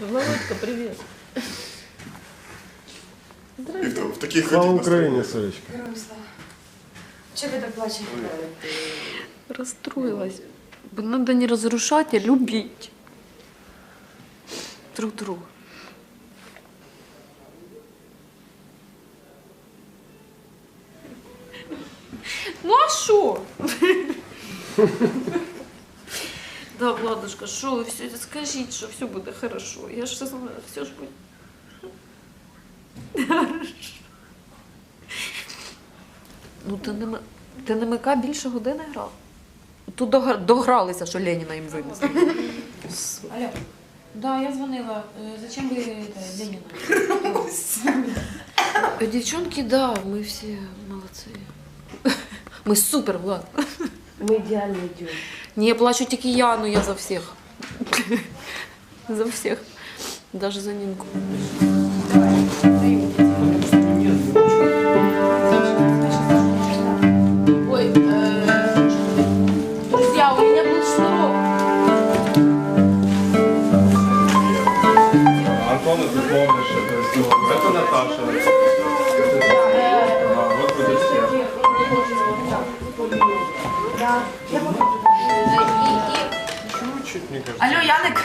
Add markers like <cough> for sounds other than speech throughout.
Володька, привіт. И в, в таких Слава этих Україні, Сонечка. Героям слава. Чого ви так плачете? Расстроилась. Надо не разрушать, а любить друг друга. Ну а що? <laughs> Да, Владушка, що ви все скажіть, що все буде хорошо. Я ж все знаю, все ж буде. Хорошо. Ну, ти не, ми- ти не Мика більше години грав. Тут догра- догралися, що Леніна їм винесли. Алло. Да, я звонила. Э, Зачем вы это, Ленина? Е, Дівчонки, да, ми всі молодці. Ми супер, Влад. Мы идеально идем. Ні, я плачу тільки я, ну я за всіх. За всіх. Даже за Нінку. Ой, э, друзья, у меня был шнурок. Антон, ты помнишь, это все. Это Наташа. Это- Да, вот будет все. Чуть-чуть, мне кажется. Алло, Яник!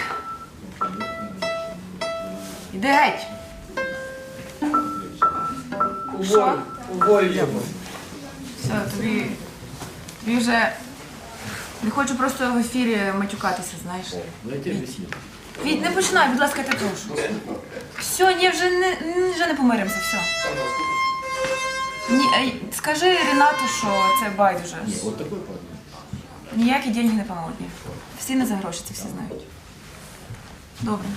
Іди геть! Що? Все, тобі, тобі вже не хочу просто в ефірі матюкатися, знаєш. Віть, не починай, будь ласка, я тебе прошу. Все, ні, вже не, вже не помиримося, все. Ні, ей, скажи Ренату, що це байдуже. Ніякі деньги не поможуть. Всі не за гроші, це всі знають. Добре.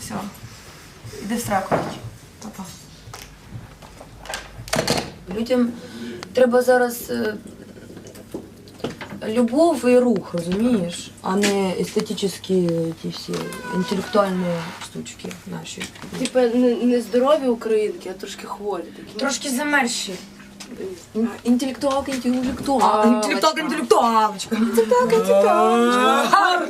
Все. Іди в сраку. Па-па. Людям треба зараз е, любов і рух, розумієш, а не естетичні ті всі інтелектуальні штучки наші. Типа не, не здорові українки, а трошки хворі такі. Трошки замерші. Інтелектуалка, інтелектуалка. Інтелектуалка, інтелектуалочка. Інтелектуалка, інтелектуалочка.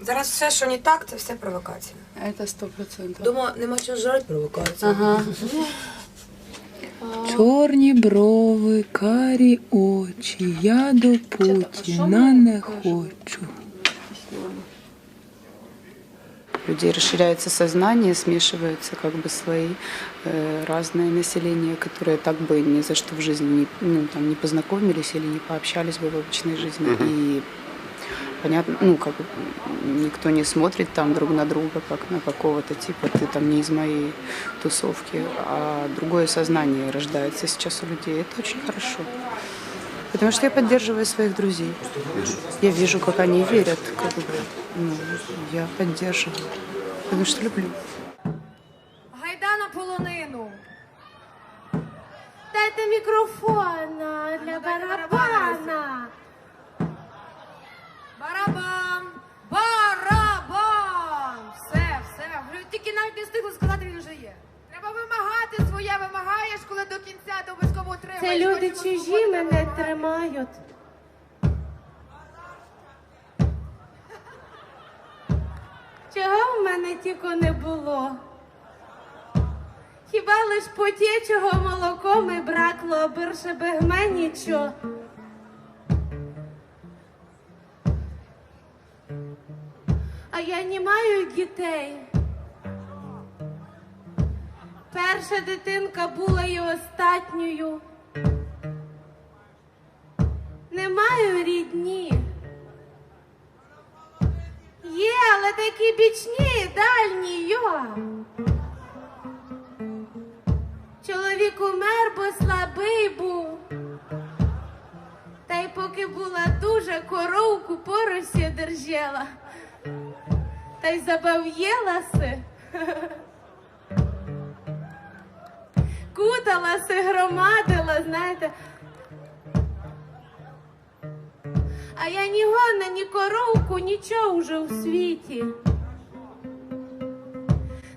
Зараз все, що не так, це все провокація. Це сто процентів. Дома нема чого жрати провокація. Ага. <laughs> Чорні брови, карі очі, я до Путіна не хочу людей расширяется сознание, смешиваются как бы слои, э, разное население, которые так бы ни за что в жизни не, ну, там, не познакомились или не пообщались бы в обычной жизни. И понятно, ну, как бы никто не смотрит там друг на друга, как на какого-то типа, ты там не из моей тусовки, а другое сознание рождается сейчас у людей. Это очень хорошо. Потому что я поддерживаю своих друзей. Я вижу, как они верят, как бы, ну, я поддерживаю. Потому что люблю. Гайда на полонину. Дайте мікрофон а, для барабана. Барабан! Барабан! Все, все. Ви Тільки навіть не встигли вимагати своє, вимагаєш, коли до кінця ти обов'язково отримаєш. Це люди чужі мене тримають. Чого в мене тільки не було? Хіба лиш потєчого молоком і бракло, бирше бегме нічого. А я не маю дітей. Перша дитинка була і остатньою. Не маю рідні. Є, але такі бічні дальні йо. Чоловік умер, бо слабий був. Та й поки була дуже коровку поросі держала. Та й забав'єлася. <laughs> Куталася, громадила, знаєте. А я ні гона, ні коровку, нічого вже у світі.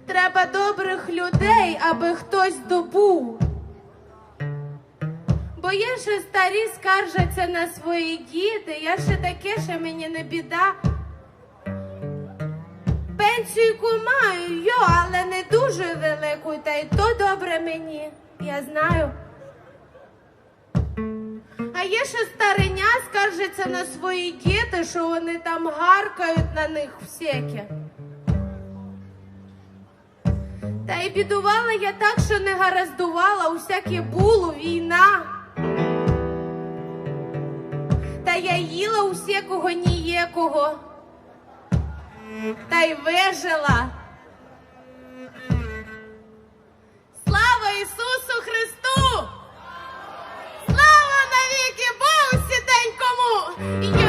Треба добрих людей, аби хтось добув. Бо є ще старі скаржаться на свої діти, я ще таке, що мені не біда. Пенсійку маю йо, але не дуже велику, та й то добре мені, я знаю. А є ще стариня, скаржиться на свої діти, що вони там гаркають на них всякі. Та й бідувала я так, що не гараздувала, усяке було війна. Та я їла усякого ніякого та й вижила. Слава Ісусу Христу! Слава навіки Богу сіденькому!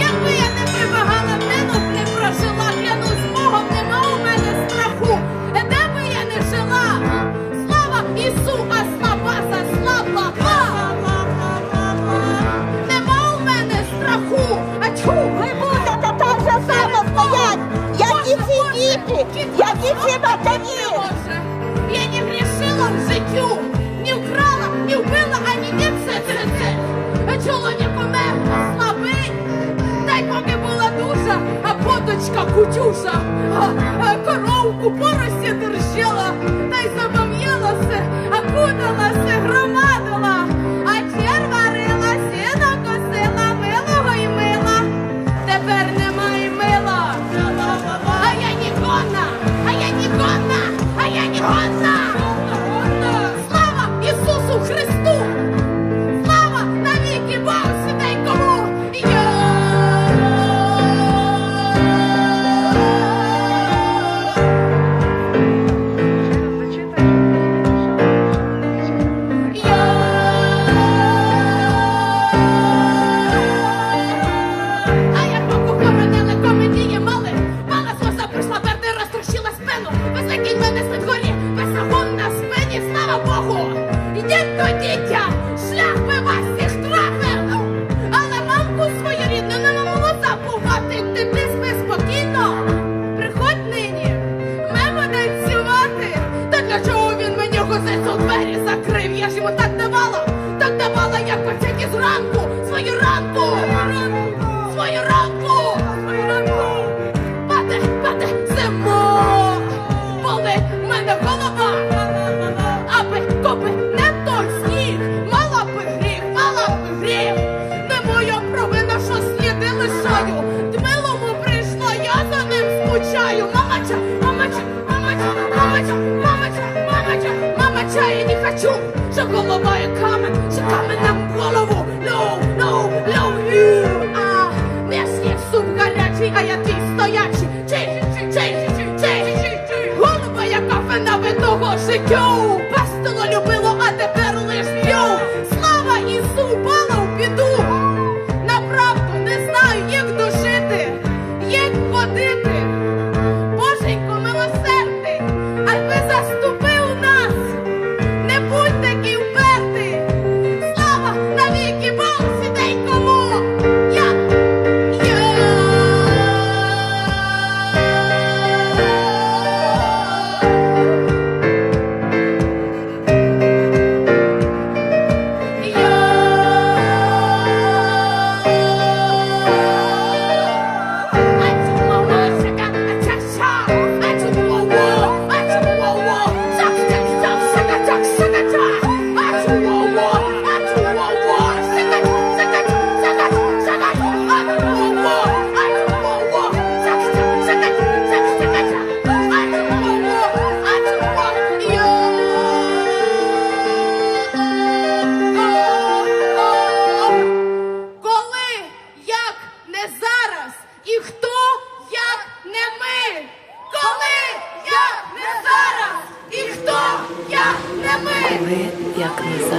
Якби я не прибагала тину, не прожила, клянусь Богом, нема у мене страху. Де би я не жила? Слава Ісу, а слава слава. Нема у мене страху. А чу, хай та там же саме стоять. Які ці діти, які ці матері. кутюша, а, а коровку поросі держала та й забав'ялася, а кудалася. to go.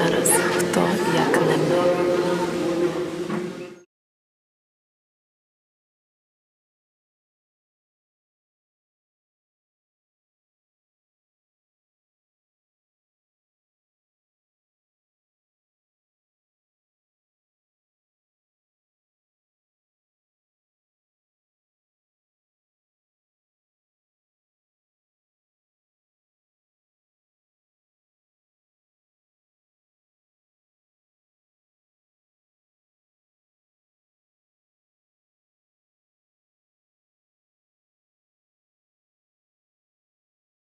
зараз хто як не ми.